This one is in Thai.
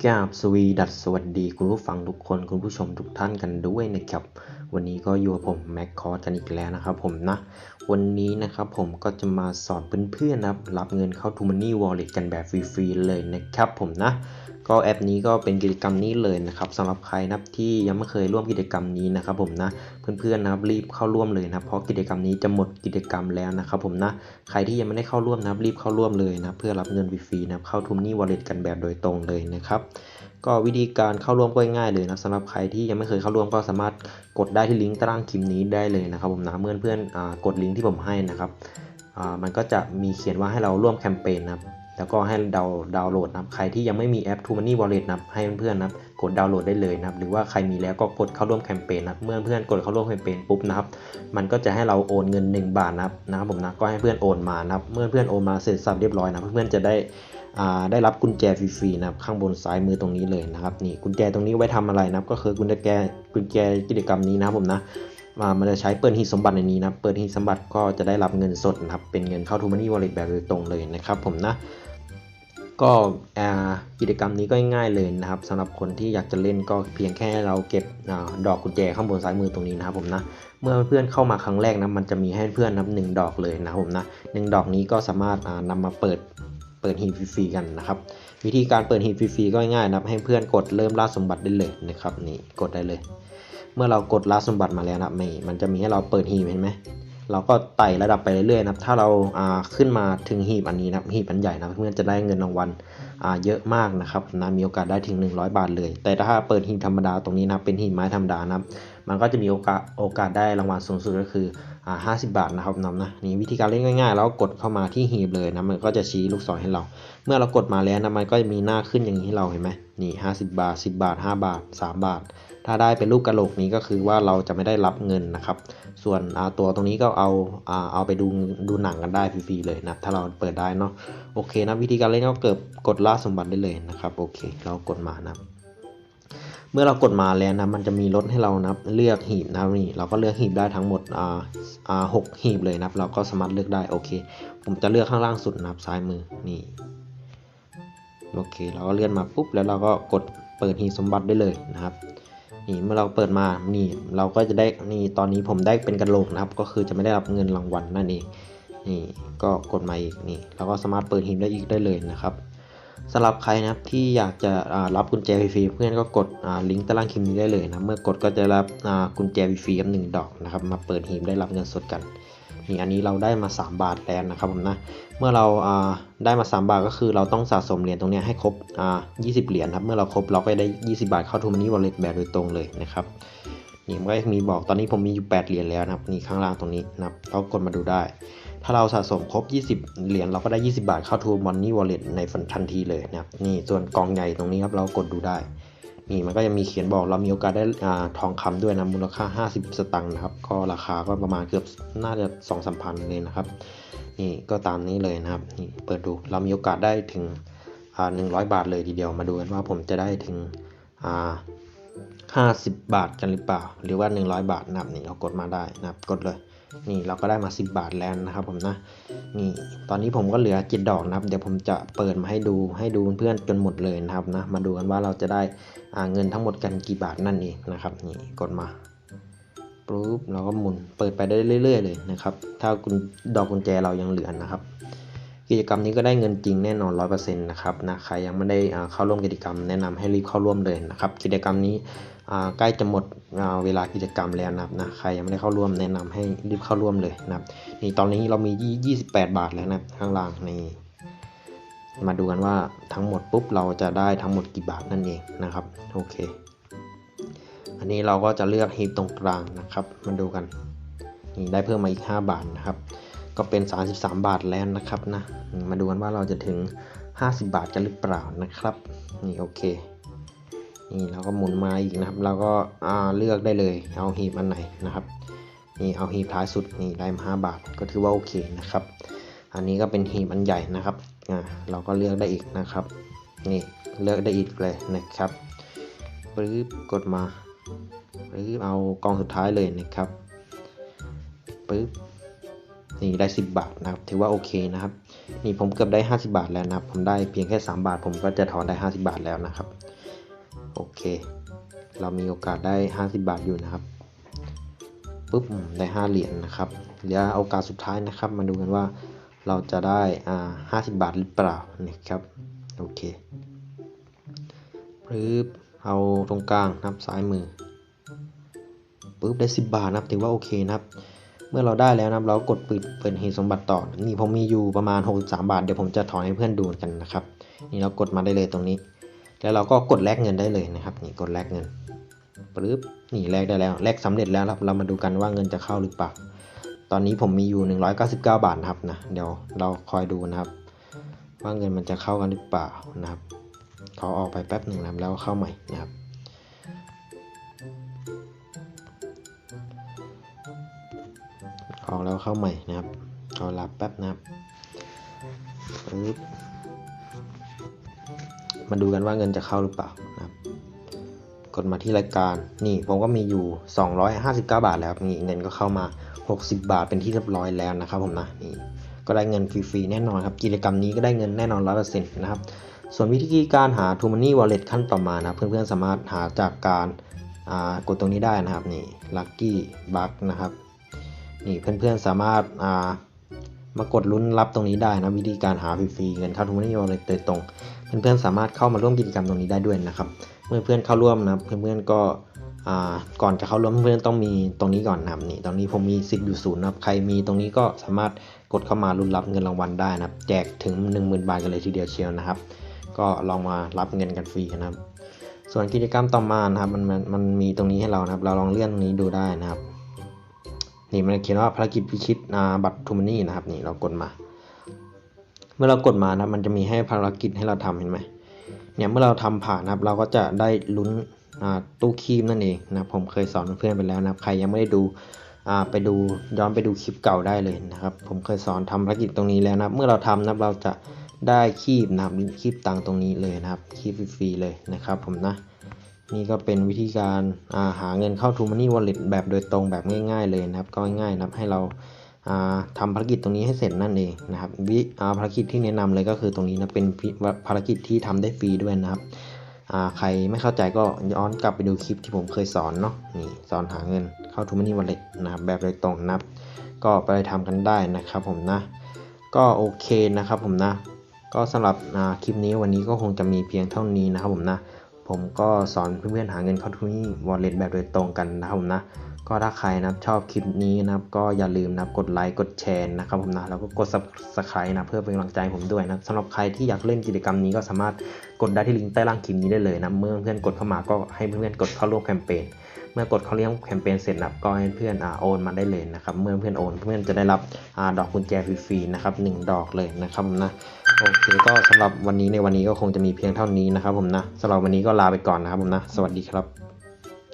ก็กราบสวีดัสสวัสดีคุณผู้ฟังทุกคนคุณผู้ชมทุกท่านกันด้วยนะครับ วันนี้ก็อยู่กับผมแม็กคอร์กันอีกแล้วนะครับผมนะ วันนี้นะครับผมก็จะมาสอนเพื่อนๆนะครับ รับเงินเข้าทูมันนี่วอลเล็ตกันแบบฟรีๆเลยนะครับผมนะ ก็แอปนี้ก็เป็นกิจกรรมนี้เลยนะครับสำหรับใครนะครับที่ยังไม่เคยร่วมกิจกรรมนี้นะครับผมนะเพื่อนๆนะครับรีบเข้าร่วมเลยนะเพราะกิจกรรมนี้จะหมดกิจกรรมแล้วนะครับผมนะใครที่ยังไม่ได้เข้าร่วมนะครับรีบเข้าร่วมเลยนะเพื่อรับเงินฟรีๆนะเข้าทุมนี่วอลเล็ตกันแบบโดยตรงเลยนะครับก็วิธีการเข้าร่วมก็ง่ายๆเลยนะสำหรับใครที่ยังไม่เคยเข้าร่วมก็สามารถกดได้ที่ลิงก์ใต้ล่างคลิปนี้ได้เลยนะครับผมนะเมื่อเพื่อนๆกดลิงก์ที่ผมให้นะครับมันก็จะมีเขียนว่าให้เราร่วมแคมเปญนะครับ แล้วก็ให้ดาวดาวน์โหลดนะครับ ใครที่ยังไม่มีแอป t ูมันนี่วอลเล็ตนะครับ ให้เพื่อนๆนะครับ กดดาวน์โหลดได้เลยนะครับ หรือว่าใครมีแล้วก็กดเข้าร่วมแคมเปญนะครับ เมื่อเพื่อนกดเข้าร่วมแคมเปญปุ๊บนะครับ มันก็จะให้เราโอนเงิน 1 บาทนะครับนะครับผมนะ ก็ให้เพื่อนโอนมานะครับ เมื่อเพื่อนโอนมาเสร็จสับเรียบร้อยนะ เพื่อนๆจะได้ได้รับกุญแจฟรีๆนะครับข้างบนซ้ายมือตรงนี้เลยนะครับนี่กุญแจตรงนี้ไว้ทำอะไรนะครับ ก็คือกุญแจกุญแจกิจกรรมนี้นะครับผมนะมามันจะใช้เปิดหีบสมบัติในนี้นะ เปิดหีบสมบัติก็จะได้รับเงินสดนะครับ เป็นเงินเข้าทูมันนี่วอลเล็ตแบบโดยตรงเลยนะครับผมนะ ก็กิจกรรมนี้ก็ง่ายๆเลยนะครับสำหรับคนที่อยากจะเล่นก็เพียงแค่เราเก็บอดอกกุญแจข้างบนซ้ายมือตรงนี้นะครับผมนะเมื่อเพื่อนเข้ามาครั้งแรกนะมันจะมีให้เพื่อนนับหนึ่งดอกเลยนะครับผมนะหนึ่งดอกนี้ก็สามารถอ่านำมาเปิดเปิดหีบฟรีๆกันนะครับ วิธีการเปิดหีบฟรีๆก็ง่ายๆนะครับให้เพื่อนกดเริ่มล่าสมบัติได้เลยนะครับนี่กดได้เลย เมื่อเรากดล่าสมบัติมาแล้วนะมันจะมีให้เราเปิดหีบเห็นไหม เราก็ไต่ระดับไปเรื่อยๆนะครับ ถ้าเราอ่าขึ้นมาถึงหีบอันนี้นะครับหีบอันใหญ่นะเพื่อนจะได้เงินรางวัลอ่าเยอะมากนะครับนะมีโอกาสได้ถึง 100 บาทเลย แต่ถ้าเปิดหีบธรรมดาตรงนี้นะเป็นหีบไม้ธรรมดานะครับมันก็จะมีโอกาสโอกาสได้รางวัลสูงสุดก็คืออ่า50 บาทนะครับน้องนะนี่วิธีการเล่นง่ายๆ แล้วกดเข้ามาที่หีบเลยนะมันก็จะชี้ลูกศรให้เรา เมื่อเรากดมาแล้วนะมันก็จะมีหน้าขึ้นอย่างนี้ให้เราเห็นไหมนี่50 บาท 10 บาท 5 บาท 3 บาท ถ้าได้เป็นรูปกระโหลกนี้ก็คือว่าเราจะไม่ได้รับเงินนะครับ ส่วนตัวตรงนี้ก็เอาเอาไปดูดูหนังกันได้ฟรีๆเลยนะถ้าเราเปิดได้เนาะโอเคนะวิธีการเล่นก็เกิดกดล่าสมบัติได้เลยนะครับโอเค เรากดมานะเมื่อเรากดมาแล้วนะมันจะมีรถให้เรานะเลือกหีบนะนี่เราก็เลือกหีบได้ทั้งหมดอ่าอ่าหกหีบเลยนะเราก็สามารถเลือกได้โอเค ผมจะเลือกข้างล่างสุดนะซ้ายมือนี่โอเค เราก็เลื่อนมาปุ๊บแล้วเราก็กดเปิดหีบสมบัติได้เลยนะครับ นี่เมื่อเราเปิดมานี่เราก็จะได้นี่ตอนนี้ผมได้เป็นกระโหลกนะครับ ก็คือจะไม่ได้รับเงินรางวัลนั่นเองนี่ก็กดมาอีกนี่เราก็สามารถเปิดหีมได้อีกได้เลยนะครับสำหรับใครนะครับที่อยากจะรับกุญแจฟรีเพื่อนก็กดลิงก์ใต้ล่างคลิปนี้ได้เลยนะเมื่อกดก็จะรับกุญแจฟรีๆกับหนึ่งดอกนะครับมาเปิดหีมได้รับเงินสดกัน นี่อันนี้เราได้มา 3 บาทแล้วนะครับผมนะ เมื่อเราได้มา 3 บาทก็คือเราต้องสะสมเหรียญตรงนี้ให้ครบ20เหรียญครับ เมื่อเราครบเราก็ได้ 20 บาทเข้าทูมันนี่วอลเล็ตแบบโดยตรงเลยนะครับ นี่มันก็มีบอกตอนนี้ผมมีอยู่ 8 เหรียญแล้วนะครับ นี่ข้างล่างตรงนี้นะครับเรากดมาดูได้ ถ้าเราสะสมครบ 20 เหรียญเราก็ได้ 20 บาทเข้าทูมันนี่วอลเล็ตในทันทีเลยนะครับ นี่ส่วนกองใหญ่ตรงนี้ครับเรากดดูได้ นี่มันก็จะมีเขียนบอกเรามีโอกาสได้ทองคำด้วยนะมูลค่า 50 สตังค์นะครับ ก็ราคาก็ประมาณเกือบน่าจะ2 3 0 0พันเลยนะครับ นี่ก็ตามนี้เลยนะครับนี่เปิดดูเรามีโอกาสได้ถึงหนึ่งร้อยบาทเลยทีเดียวมาดูกันว่าผมจะได้ถึงห้าสิบบาทกันหรือเปล่า หรือว่า 100 บาทนะครับนี่เรากดมาได้นะครับกดเลย นี่เราก็ได้มา 10 บาทแล้วนะครับผมนะนี่ตอนนี้ผมก็เหลือจิดดอกนะครับ เดี๋ยวผมจะเปิดมาให้ดูให้ดูเพื่อนจนหมดเลยนะครับนะมาดูกันว่าเราจะได้เงินทั้งหมดกันกี่บาทนั่นเองนะครับนี่กดมาปุ๊บเราก็หมุนเปิดไปได้เรื่อย ๆ เลยนะครับ ถ้าคุณดอกกุญแจเรายังเหลือนะครับ กิจกรรมนี้ก็ได้เงินจริงแน่นอน 100%นะครับนะใครยังไม่ได้เข้าร่วมกิจกรรมแนะนำให้รีบเข้าร่วมเลยนะครับ กิจกรรมนี้ ใกล้จะหมดเวลากิจกรรมแล้วนะครับนะใครยังไม่ได้เข้าร่วมแนะนำให้รีบเข้าร่วมเลยนะครับนี่ตอนนี้เรามี 28 บาทแล้วนะข้างล่างนี่มาดูกันว่าทั้งหมดปุ๊บเราจะได้ทั้งหมดกี่บาทนั่นเองนะครับโอเค อันนี้เราก็จะเลือกฮีบตรงกลางนะครับ มาดูกันนี่ได้เพิ่มมาอีก 5 บาทนะครับ ก็เป็น 33 บาทแล้วนะครับนะมาดูกันว่าเราจะถึง 50 บาทกันหรือเปล่านะครับนี่โอเค นี่เราก็หมุนมาอีกนะครับ เราก็เลือกได้เลยเอาฮีบอันไหนนะครับนี่เอาฮีบท้ายสุดนี่ได้มา5บาทก็ถือว่าโอเคนะครับ อันนี้ก็เป็นฮีบอันใหญ่นะครับอ่าเราก็เลือกได้อีกนะครับ นี่เลือกได้อีกเลยนะครับปึ๊บกดมาปึ๊บเอากองสุดท้ายเลยนะครับปึ๊บนี่ได้ 10 บาทนะครับ ถือว่าโอเคนะครับ นี่ผมเกือบได้ 50 บาทแล้วนะครับ ผมได้เพียงแค่ 3 บาท ผมก็จะถอนได้ 50 บาทแล้วนะครับ โอเค เรามีโอกาสได้ 50 บาทอยู่นะครับปุ๊บได้ 5 เหรียญนะครับเหลือโอกาสสุดท้ายนะครับ มาดูกันว่าเราจะได้อ่า50 บาทหรือเปล่านะครับโอเคปึ๊บเอาตรงกลางนะครับซ้ายมือปึ๊บได้ 10 บาทนะครับถือว่าโอเคนะครับ เมื่อเราได้แล้วนะเรากกดปิดเปิดเหตุสมบัติต่อ นี่ผมมีอยู่ประมาณ 63 บาท เดี๋ยวผมจะถอนให้เพื่อนดูกันนะครับ นี่เรากดมาได้เลยตรงนี้ แล้วเราก็กดแลกเงินได้เลยนะครับ นี่กดแลกเงินปึ๊บนี่แลกได้แล้วแลกสำเร็จแล้วครับเรามาดูกันว่าเงินจะเข้าหรือเปล่า ตอนนี้ผมมีอยู่ 199 บาทนะครับนะเดี๋ยวเราคอยดูนะครับ ว่าเงินมันจะเข้ากันหรือเปล่านะครับเขาออกไปแป๊บหนึ่งนะครับแล้วเข้าใหม่นะครับออกแล้วเข้าใหม่นะครับรอรับแป๊บนะครับปึ๊บ มาดูกันว่าเงินจะเข้าหรือเปล่านะครับ กดมาที่รายการ นี่ผมก็มีอยู่ 259 บาทแล้วนี่เงินก็เข้ามา 60 บาทเป็นที่เรียบร้อยแล้วนะครับผมนะนี่ก็ได้เงินฟรีๆแน่นอนครับกิจกรรมนี้ก็ได้เงินแน่นอน100%นะครับ ส่วนวิธีการหา t ูมันนี่ Wallet ขั้นต่อมานะเพื่อนๆสามารถหาจากการกดตรงนี้ได้นะครับนี่ Lucky Bug นะครับนี่เพื่อนๆสามารถอ่า มากดลุ้นรับตรงนี้ได้นะวิธีการหาฟรีๆเงินเข้าทูมันนี่วอลเล็ตโดยตรง เพื่อนๆสามารถเข้ามาร่วมกิจกรรมตรงนี้ได้ด้วยนะครับ เมื่อเพื่อนเข้าร่วมนะเพื่อนๆก็อ่าก่อนจะเข้าร่วมเพื่อนๆต้องมีตรงนี้ก่อนนะครับนี่ตรงนี้ผมมีสิทธิ์อยู่ศูนย์นะครับใครมีตรงนี้ก็สามารถกดเข้ามาลุ้นรับเงินรางวัลได้นะครับ แจกถึง 10,000 บาทกันเลยทีเดียวเชียวนะครับ ก็ลองมารับเงินกันฟรีนะครับ ส่วนกิจกรรมต่อมานะครับมันมันมันมีตรงนี้ให้เรานะครับ เราลองเลื่อนตรงนี้ดูได้นะครับ นี่มันเขียนว่าภารกิจพิชิตอาบัตรทูมานี่นะครับนี่เรากดมา เมื่อเรากดมานะมันจะมีให้ภารกิจให้เราทำเห็นไหมเนี่ยเมื่อเราทำผ่านนะครับ เราก็จะได้ลุ้นอาตู้คีมนั่นเองนะผมเคยสอนเพื่อนไปแล้วนะครับ ใครยังไม่ได้ดูอาไปดูย้อนไปดูคลิปเก่าได้เลยนะครับ ผมเคยสอนทำภารกิจตรงนี้แล้วนะเมื่อเราทำนะเราจะได้คีบนะครับคีบตังตรงนี้เลยนะครับคีบฟรีๆเลยนะครับ ผมนะ นี่ก็เป็นวิธีการาหาเงินเข้า t ูมันนี่ Wallet แบบโดยตรงแบบง่าย ๆ เลยนะครับ ก็ง่ายๆนะครับให้เราาทำภารกิจตรงนี้ให้เสร็จนั่นเองนะครับวิภารกิจที่แนะนำเลยก็คือตรงนี้นะเป็นภารกิจที่ทำได้ฟรีด้วยนะครับใครไม่เข้าใจก็ย้อนกลับไปดูคลิปที่ผมเคยสอนเนาะนี่สอนหาเงินเข้า t ูมันนี่ Wallet นะครับแบบโดยตรงนะครับ ก็ไปทำกันได้นะครับผมนะ ก็โอเคนะครับผมนะ ก็สำหรับคลิปนี้วันนี้ก็คงจะมีเพียงเท่านี้นะครับผมนะ ผมก็สอนเพื่อนๆหาเงินเข้าทุนี่ Wallet แบบโดยตรงกันนะครับผมนะ ก็ถ้าใครนะชอบคลิปนี้นะครับ ก็อย่าลืมนะกดไลค์กดแชร์นะครับผมนะ แล้วก็กด subscribe นะเพื่อเป็นกำลังใจผมด้วยนะสำหรับใครที่อยากเล่นกิจกรรมนี้ก็สามารถกดได้ที่ลิงก์ใต้ล่างคลิปนี้ได้เลยนะ เมื่อเพื่อนกดเข้ามาก็ให้เพื่อนๆกดเข้าร่วมแคมเปญ เมื่อกดเขาเรียกแคมเปญเสร็จนะครับก็ให้เพื่อนอ่าโอนมาได้เลยนะครับเมื่อเพื่อนโอนเพื่อนจะได้รับอ่าดอกกุญแจฟรีๆนะครับหนึ่งดอกเลยนะครับนะโอเคก็สำหรับวันนี้ในวันนี้ก็คงจะมีเพียงเท่านี้นะครับผมนะสำหรับวันนี้ก็ลาไปก่อนนะครับผมนะ สวัสดีครับ